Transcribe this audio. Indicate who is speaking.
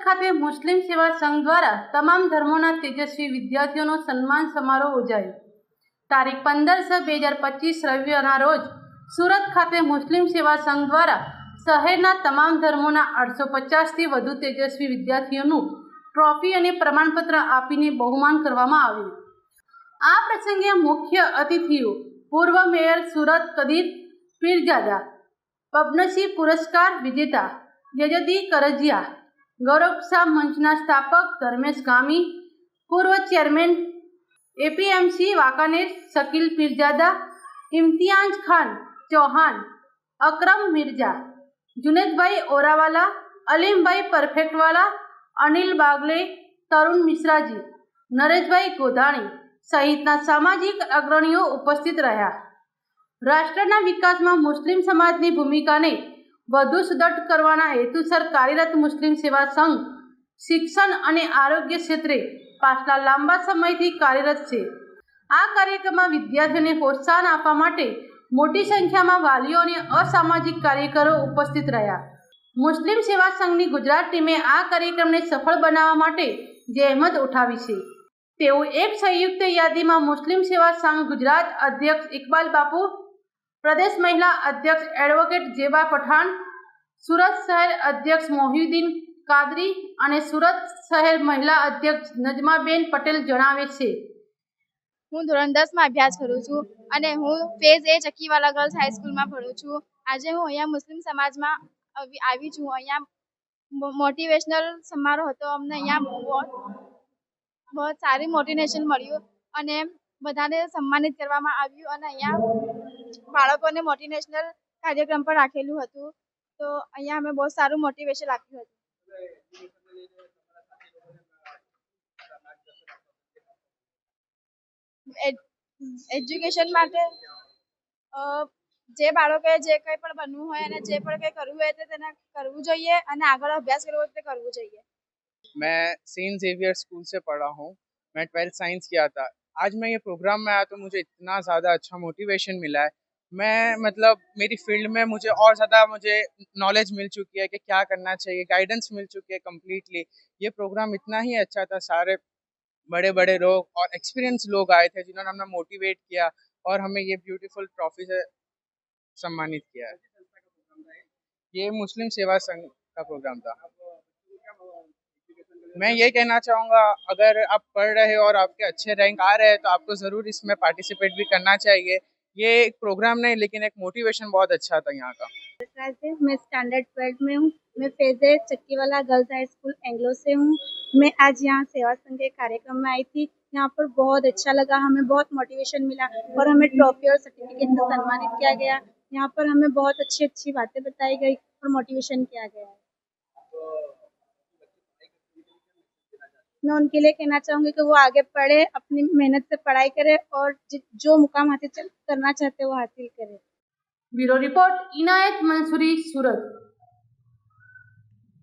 Speaker 1: મુસ્લિમ સેવા સંઘ દ્વારા તમામ ધર્મોના તેજસ્વી વિદ્યાર્થીઓનો સન્માન સમારોહ યોજાયો તારીખ પંદર છ બે હજાર પચીસ રવિવારના રોજ સુરત ખાતે મુસ્લિમ સેવા સંઘ દ્વારા શહેરના તમામ ધર્મોના આઠસો પચાસથી વધુ તેજસ્વી વિદ્યાર્થીઓનું ટ્રોફી અને પ્રમાણપત્ર આપીને બહુમાન કરવામાં આવ્યું. આ પ્રસંગે મુખ્ય અતિથિઓ પૂર્વ મેયર સુરત કદીર પીરજાદા, પદ્મશ્રી પુરસ્કાર વિજેતા યજદી કરજિયા ગૌરવક્ષા મંચના સ્થાપક ધર્મેશ ગામી, પૂર્વ ચેરમેન એપીએમસી વાંકાનેર શકીલ પીરજાદા, ઇમ્તિયાઝ ખાન ચૌહાણ, અકરમ મિર્જા, જુનેદભાઈ ઓરાવાલા, અલીમભાઈ પરફેક્ટવાલા, અનિલ બાગલે, તરુણ મિશ્રાજી, નરેશભાઈ ગોધાણી સહિતના સામાજિક અગ્રણીઓ ઉપસ્થિત રહ્યા. રાષ્ટ્રના વિકાસમાં મુસ્લિમ સમાજની ભૂમિકાને વધુ સુદૃઢ કરવાના હેતુસર કાર્યરત મુસ્લિમ સેવા સંઘ, શિક્ષણ અને આરોગ્ય ક્ષેત્રે પાછલા લાંબા સમયથી કાર્યરત છે. આ કાર્યક્રમમાં વિદ્યાર્થીઓને પ્રોત્સાહન આપવા માટે મોટી સંખ્યામાં વાલીઓ અને અસામાજિક કાર્યકરો ઉપસ્થિત રહ્યા. મુસ્લિમ સેવા સંઘની ગુજરાત ટીમે આ કાર્યક્રમને સફળ બનાવવા માટે જહેમત ઉઠાવી છે. તેઓ એક સંયુક્ત યાદીમાં મુસ્લિમ સેવા સંઘ ગુજરાત અધ્યક્ષ ઇકબાલ બાપુ પ્રદેશ મહિલા અધ્યક્ષ એડવોકેટ જેબા પઠાણ, સુરત શહેર અધ્યક્ષ મોહિદ્દીન કાદરી અને સુરત શહેર મહિલા અધ્યક્ષ નજમાબેન પટેલ જણાવે છે.
Speaker 2: હું ધોરણ દસમાં અભ્યાસ કરું છું અને હું ફેઝ એ ચક્કીવાલા ગર્લ્સ હાઈસ્કૂલમાં ભણું છું. આજે હું અહીંયા મુસ્લિમ સમાજમાં આવી આવી છું. અહીંયા મોટિવેશનલ સમારોહ હતો. અમને અહીંયા બહુ બહુ સારી મોટિવેશન મળ્યું અને બધાને સન્માનિત કરવામાં આવ્યું અને અહીંયા બાળકોને મોટિવેશનલ કાર્યક્રમ પણ રાખેલું હતું. તો અહીંયા અમે બહુ સારું મોટિવેશન રાખ્યું હતું. એજ્યુકેશન માટે જે બાળકોએ જે કંઈ પણ બનવું હોય અને જે પણ કંઈ કરવું હોય તે તેને કરવું જોઈએ અને આગળ અભ્યાસ કરવો હોય તે કરવું જોઈએ.
Speaker 3: મેં સેન્ટ ઝેવિયર સ્કૂલ સે પઢા હું. મેં ટ્વેલ્થ સાયન્સ કિયા હતા आज मैं ये प्रोग्राम में आया तो मुझे इतना ज़्यादा अच्छा मोटिवेशन मिला है। मैं मतलब मेरी फ़ील्ड में मुझे और ज़्यादा मुझे नॉलेज मिल चुकी है कि क्या करना चाहिए गाइडेंस मिल चुकी है कम्प्लीटली ये प्रोग्राम इतना ही अच्छा था, सारे बड़े बड़े लोग और एक्सपीरियंस लोग आए थे जिन्होंने हमें मोटिवेट किया और हमें ये ब्यूटीफुल ट्रॉफी से सम्मानित किया। है ये मुस्लिम सेवा संघ का प्रोग्राम था। मैं ये कहना चाहूँगा, अगर आप पढ़ रहे हो और आपके अच्छे रैंक आ रहे हैं तो आपको ज़रूर इसमें पार्टिसिपेट भी करना चाहिए। ये एक प्रोग्राम नहीं, लेकिन एक मोटिवेशन बहुत अच्छा था यहाँ का।
Speaker 4: मैं स्टैंडर्ड ट्वेल्थ में हूँ। मैं फेजे Chakkiwala girls high school Anglo से हूँ। मैं आज यहाँ सेवा संघ के कार्यक्रम में आई थी। यहाँ पर बहुत अच्छा लगा, हमें बहुत मोटिवेशन मिला और हमें ट्रॉफी और सर्टिफिकेट से सम्मानित किया गया। यहाँ पर हमें बहुत अच्छी अच्छी बातें बताई गई और मोटिवेशन किया गया। मैं उनके लिए कहना चाहूँगी कि वो आगे पढ़े, अपनी मेहनत से पढ़ाई करे और जो मुकाम हासिल करना चाहते हैं वो हासिल करे।
Speaker 1: Bureau report, Inayat Mansuri, Surat.